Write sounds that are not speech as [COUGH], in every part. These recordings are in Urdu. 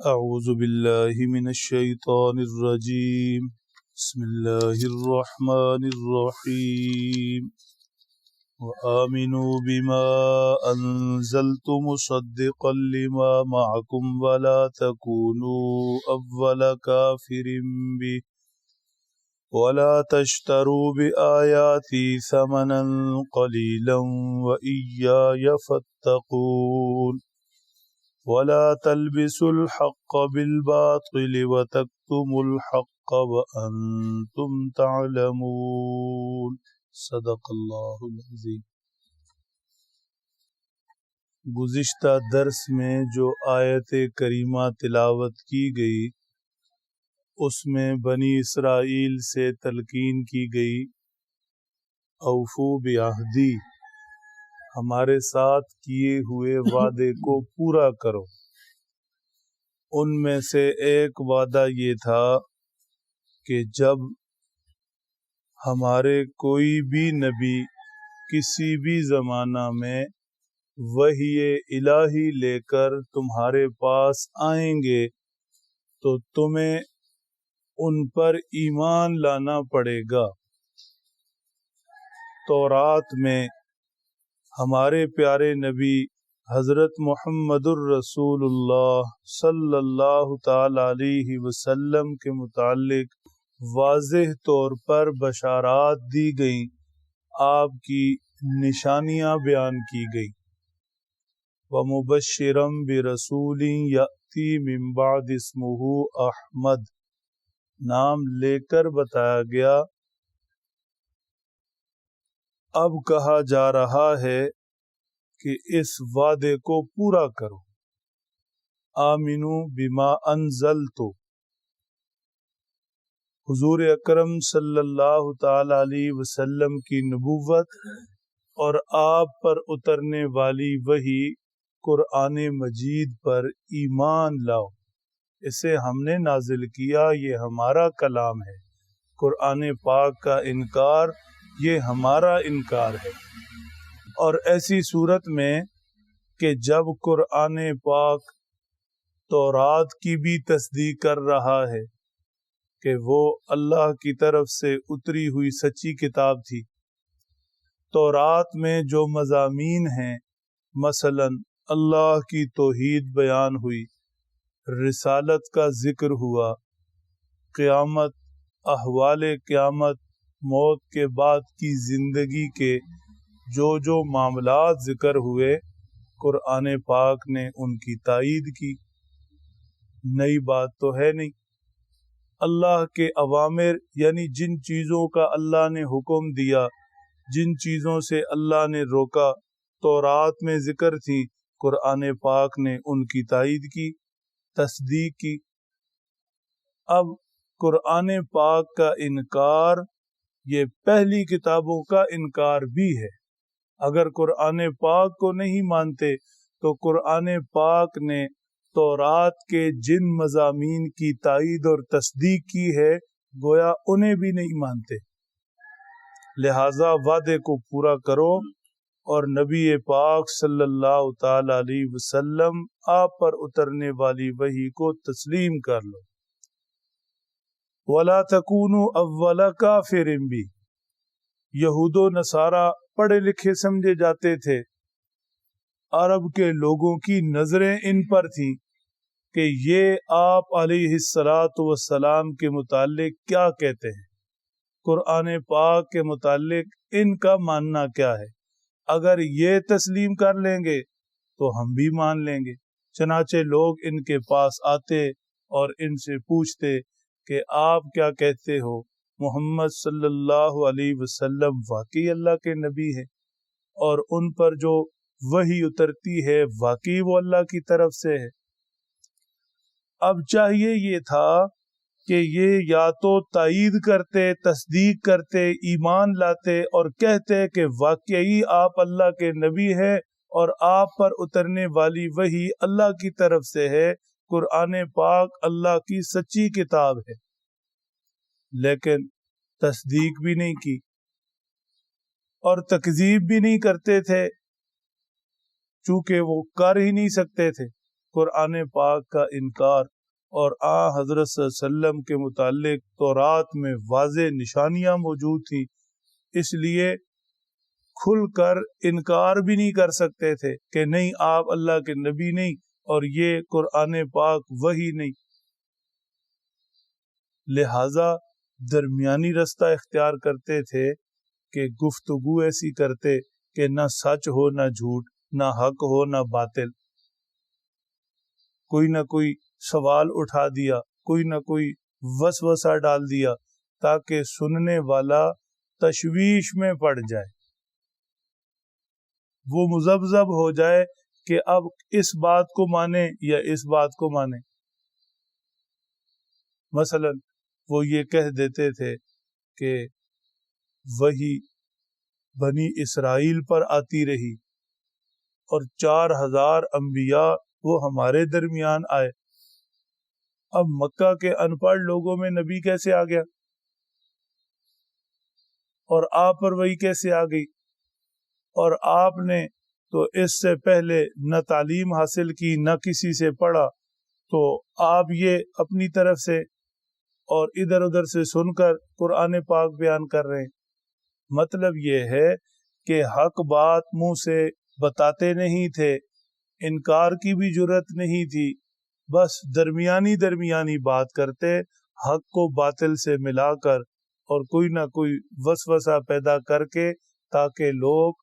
أعوذ بالله من الشيطان الرجيم. بسم الله الرحمن الرحيم. وآمنوا بما أنزلت مصدقا لما معكم ولا تكونوا أول كافر به. ولا تشتروا بآياتي ثمنا قليلا وإياي فاتقون. ولا تلبسوا الحق بالباطل وتكتموا الحق وأنتم تعلمون صدق اللہ العظیم۔ گزشتہ درس میں جو آیت کریمہ تلاوت کی گئی، اس میں بنی اسرائیل سے تلقین کی گئی، اوفو بیاہدی ہمارے ساتھ کیے ہوئے وعدے [LAUGHS] کو پورا کرو۔ ان میں سے ایک وعدہ یہ تھا کہ جب ہمارے کوئی بھی نبی کسی بھی زمانہ میں وہی الہی لے کر تمہارے پاس آئیں گے تو تمہیں ان پر ایمان لانا پڑے گا۔ تو رات میں ہمارے پیارے نبی حضرت محمد الرسول اللہ صلی اللہ تعالی علیہ وسلم کے متعلق واضح طور پر بشارات دی گئیں، آپ کی نشانیاں بیان کی گئی و مبشرم برسول یاتی من بعد اسمہ احمد، نام لے کر بتایا گیا اب کہا جا رہا ہے کہ اس وعدے کو پورا کرو۔ آمینو بما انزل تو حضور اکرم صلی اللہ تعالی علیہ وسلم کی نبوت اور آپ پر اترنے والی وہی قرآن مجید پر ایمان لاؤ۔ اسے ہم نے نازل کیا، یہ ہمارا کلام ہے۔ قرآن پاک کا انکار یہ ہمارا انکار ہے۔ اور ایسی صورت میں کہ جب قرآن پاک تو رات کی بھی تصدیق کر رہا ہے کہ وہ اللہ کی طرف سے اتری ہوئی سچی کتاب تھی تو رات میں جو مضامین ہیں، مثلا اللہ کی توحید بیان ہوئی، رسالت کا ذکر ہوا، قیامت، احوال قیامت موت کے بعد کی زندگی کے جو جو معاملات ذکر ہوئے، قرآن پاک نے ان کی تائید کی۔ نئی بات تو ہے نہیں۔ اللہ کے عوامر یعنی جن چیزوں کا اللہ نے حکم دیا، جن چیزوں سے اللہ نے روکا تو رات میں ذکر تھی، قرآن پاک نے ان کی تائید کی، تصدیق کی۔ اب قرآن پاک کا انکار یہ پہلی کتابوں کا انکار بھی ہے۔ اگر قرآن پاک کو نہیں مانتے، تو قرآن پاک نے تورات کے جن مضامین کی تائید اور تصدیق کی ہے، گویا انہیں بھی نہیں مانتے۔ لہذا وعدے کو پورا کرو اور نبی پاک صلی اللہ تعالی علیہ وسلم آپ پر اترنے والی وہی کو تسلیم کر لو۔ ولا تکون اول کا بھی یہود و نصارہ پڑھے لکھے سمجھے جاتے تھے۔ عرب کے لوگوں کی نظریں ان پر تھیں کہ یہ آپ علیہ السلاۃ وسلام کے متعلق کیا کہتے ہیں۔ قرآن پاک کے متعلق ان کا ماننا کیا ہے۔ اگر یہ تسلیم کر لیں گے تو ہم بھی مان لیں گے۔ چنانچہ لوگ ان کے پاس آتے اور ان سے پوچھتے کہ آپ کیا کہتے ہو؟ محمد صلی اللہ علیہ وسلم واقعی اللہ کے نبی ہے اور ان پر جو وہی اترتی ہے واقعی وہ اللہ کی طرف سے ہے۔ اب چاہیے یہ تھا کہ یہ یا تو تائید کرتے، تصدیق کرتے، ایمان لاتے اور کہتے کہ واقعی آپ اللہ کے نبی ہیں اور آپ پر اترنے والی وہی اللہ کی طرف سے ہے۔ قرآن پاک اللہ کی سچی کتاب ہے۔ لیکن تصدیق بھی نہیں کی اور تکذیب بھی نہیں کرتے تھے، چونکہ وہ کر ہی نہیں سکتے تھے۔ قرآن پاک کا انکار اور آ حضرت صلی اللہ علیہ وسلم کے متعلق تورات میں واضح نشانیاں موجود تھیں، اس لیے کھل کر انکار بھی نہیں کر سکتے تھے کہ نہیں، آپ اللہ کے نبی نہیں اور یہ قرآن پاک وہی نہیں۔ لہذا درمیانی رستہ اختیار کرتے تھے کہ گفتگو ایسی کرتے کہ نہ سچ ہو نہ جھوٹ، نہ حق ہو نہ باطل۔ کوئی نہ کوئی سوال اٹھا دیا، کوئی نہ کوئی وسوسہ ڈال دیا تاکہ سننے والا تشویش میں پڑ جائے۔ وہ مزبزب ہو جائے کہ اب اس بات کو مانے یا اس بات کو مانے مثلا وہ یہ کہہ دیتے تھے کہ وہی بنی اسرائیل پر آتی رہی اور چار ہزار انبیاء وہ ہمارے درمیان آئے۔ اب مکہ کے ان پڑھ لوگوں میں نبی کیسے آ گیا؟ اور آپ پر وہی کیسے آ گئی؟ اور آپ نے تو اس سے پہلے نہ تعلیم حاصل کی، نہ کسی سے پڑھا۔ تو آپ یہ اپنی طرف سے اور ادھر ادھر سے سن کر قرآن پاک بیان کر رہے ہیں۔ مطلب یہ ہے کہ حق بات منہ سے بتاتے نہیں تھے، انکار کی بھی جرت نہیں تھی۔ بس درمیانی درمیانی بات کرتے، حق کو باطل سے ملا کر اور کوئی نہ کوئی وسوسہ پیدا کر کے تاکہ لوگ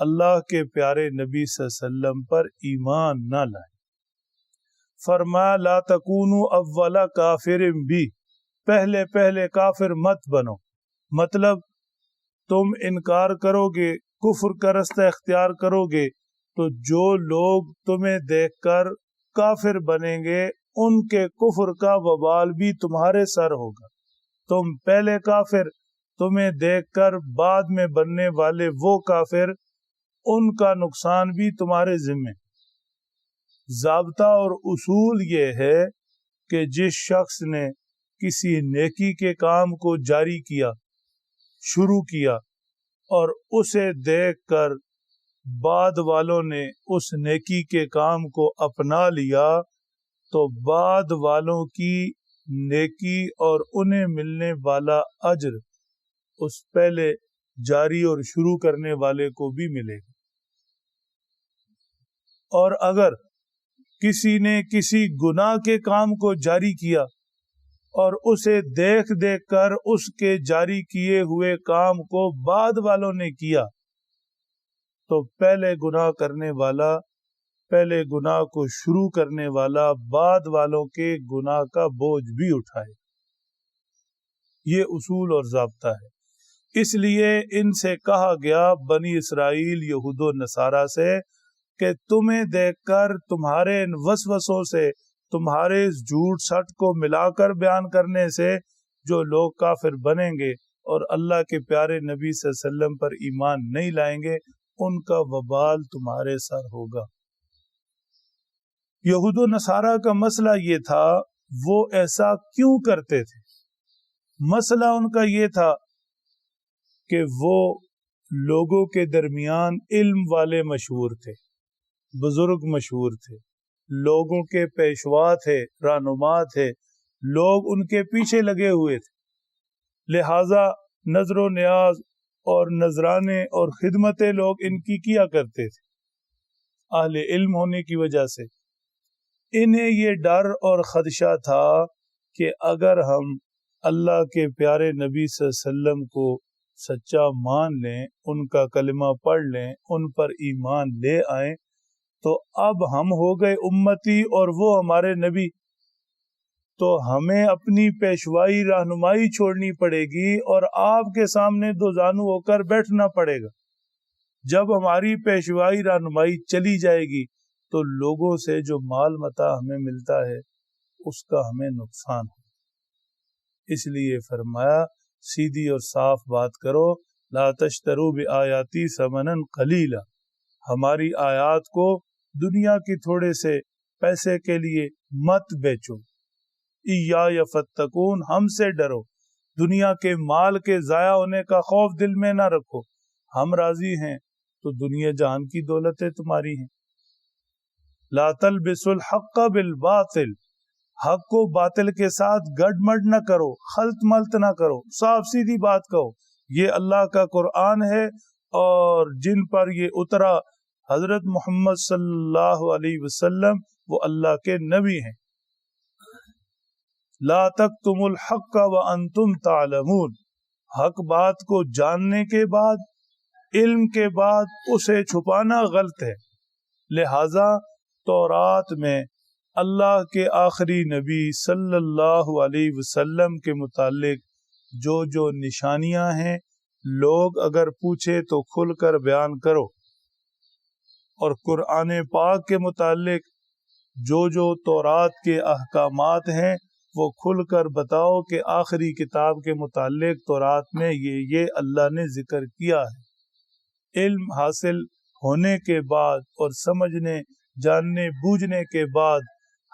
اللہ کے پیارے نبی صلی اللہ علیہ وسلم پر ایمان نہ لائیں فرما لا تکونو اولا کافر بھی پہلے پہلے کافر مت بنو۔ مطلب تم انکار کرو گے کفر کا رستہ اختیار کرو گے تو جو لوگ تمہیں دیکھ کر کافر بنیں گے، ان کے کفر کا وبال بھی تمہارے سر ہوگا۔ تم پہلے کافر، تمہیں دیکھ کر بعد میں بننے والے وہ کافر ان کا نقصان بھی تمہارے ذمے۔ ضابطہ اور اصول یہ ہے کہ جس شخص نے کسی نیکی کے کام کو جاری کیا، شروع کیا اور اسے دیکھ کر بعد والوں نے اس نیکی کے کام کو اپنا لیا، تو بعد والوں کی نیکی اور انہیں ملنے والا اجر اس پہلے جاری اور شروع کرنے والے کو بھی ملے گا اور اگر کسی نے کسی گناہ کے کام کو جاری کیا اور اسے دیکھ دیکھ کر اس کے جاری کیے ہوئے کام کو بعد والوں نے کیا، تو پہلے گناہ کرنے والا، پہلے گناہ کو شروع کرنے والا بعد والوں کے گناہ کا بوجھ بھی اٹھائے۔ یہ اصول اور ضابطہ ہے۔ اس لیے ان سے کہا گیا، بنی اسرائیل یہود و نصارہ سے کہ تمہیں دیکھ کر تمہارے ان وسوسوں سے، تمہارے اس جھوٹ سٹ کو ملا کر بیان کرنے سے جو لوگ کافر بنیں گے اور اللہ کے پیارے نبی صلی اللہ علیہ وسلم پر ایمان نہیں لائیں گے، ان کا وبال تمہارے سر ہوگا۔ یہود و نصارہ کا مسئلہ یہ تھا، وہ ایسا کیوں کرتے تھے؟ مسئلہ ان کا یہ تھا کہ وہ لوگوں کے درمیان علم والے مشہور تھے، بزرگ مشہور تھے، لوگوں کے پیشوا تھے، رہنما تھے، لوگ ان کے پیچھے لگے ہوئے تھے۔ لہذا نظر و نیاز اور نذرانے اور خدمتیں لوگ ان کی کیا کرتے تھے۔ اہل علم ہونے کی وجہ سے۔ انہیں یہ ڈر اور خدشہ تھا کہ اگر ہم اللہ کے پیارے نبی صلی اللہ علیہ وسلم کو سچا مان لیں، ان کا کلمہ پڑھ لیں، ان پر ایمان لے آئیں، تو اب ہم ہو گئے امتی اور وہ ہمارے نبی۔ تو ہمیں اپنی پیشوائی، رہنمائی چھوڑنی پڑے گی اور آپ کے سامنے دو زانو ہو کر بیٹھنا پڑے گا۔ جب ہماری پیشوائی، رہنمائی چلی جائے گی، تو لوگوں سے جو مال متا ہمیں ملتا ہے، اس کا ہمیں نقصان ہو۔ اس لیے فرمایا سیدھی اور صاف بات کرو، لا تشترو آیاتی سمنن قلیلا۔ ہماری آیات کو دنیا کی تھوڑے سے پیسے کے لیے مت بیچو۔ یا فتکون ہم سے ڈرو۔ دنیا کے مال کے ضائع ہونے کا خوف دل میں نہ رکھو۔ ہم راضی ہیں، تو دنیا جہان کی دولتیں تمہاری ہیں۔ لا تلبس الحق بالباطل۔ حق کو باطل کے ساتھ گڈ مڈ نہ کرو، خلط ملت نہ کرو، صاف سیدھی بات کہو۔ یہ اللہ کا قرآن ہے اور جن پر یہ اترا حضرت محمد صلی اللہ علیہ وسلم، وہ اللہ کے نبی ہیں۔ لا تک تم الحق کا و انتم تعلمون۔ حق بات کو جاننے کے بعد، علم کے بعد اسے چھپانا غلط ہے۔ لہذا تورات میں اللہ کے آخری نبی صلی اللہ علیہ وسلم کے متعلق جو جو نشانیاں ہیں، لوگ اگر پوچھے تو کھل کر بیان کرو۔ اور قرآن پاک کے متعلق جو جو تورات کے احکامات ہیں، وہ کھل کر بتاؤ کہ آخری کتاب کے متعلق تورات میں یہ یہ اللہ نے ذکر کیا ہے۔ علم حاصل ہونے کے بعد اور سمجھنے، جاننے، بوجھنے کے بعد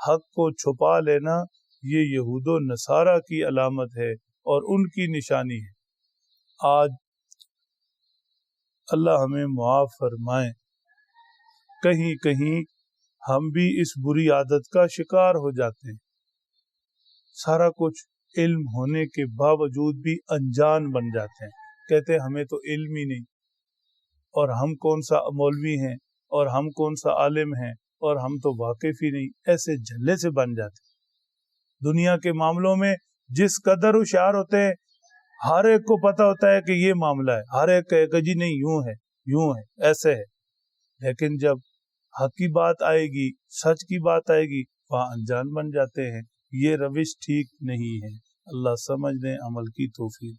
حق کو چھپا لینا یہ یہود و نصارہ کی علامت ہے اور ان کی نشانی ہے۔ آج اللہ ہمیں معاف فرمائے۔ کہیں کہیں ہم بھی اس بری عادت کا شکار ہو جاتے ہیں۔ سارا کچھ علم ہونے کے باوجود بھی انجان بن جاتے ہیں۔ کہتے ہیں ہمیں تو علم ہی نہیں۔ اور ہم کون سا مولوی ہیں اور ہم کون سا عالم ہیں؟ اور ہم تو واقف ہی نہیں، ایسے جھلے سے بن جاتے۔ دنیا کے معاملوں میں جس قدر ہوشیار ہوتے ہیں، ہر ایک کو پتا ہوتا ہے کہ یہ معاملہ ہے۔ ہر ایک کہے کہ جی نہیں، یوں ہے یوں ہے، ایسے ہے۔ لیکن جب حق کی بات آئے گی، سچ کی بات آئے گی، وہاں انجان بن جاتے ہیں۔ یہ روش ٹھیک نہیں ہے۔ اللہ سمجھ دیں، عمل کی توفیق۔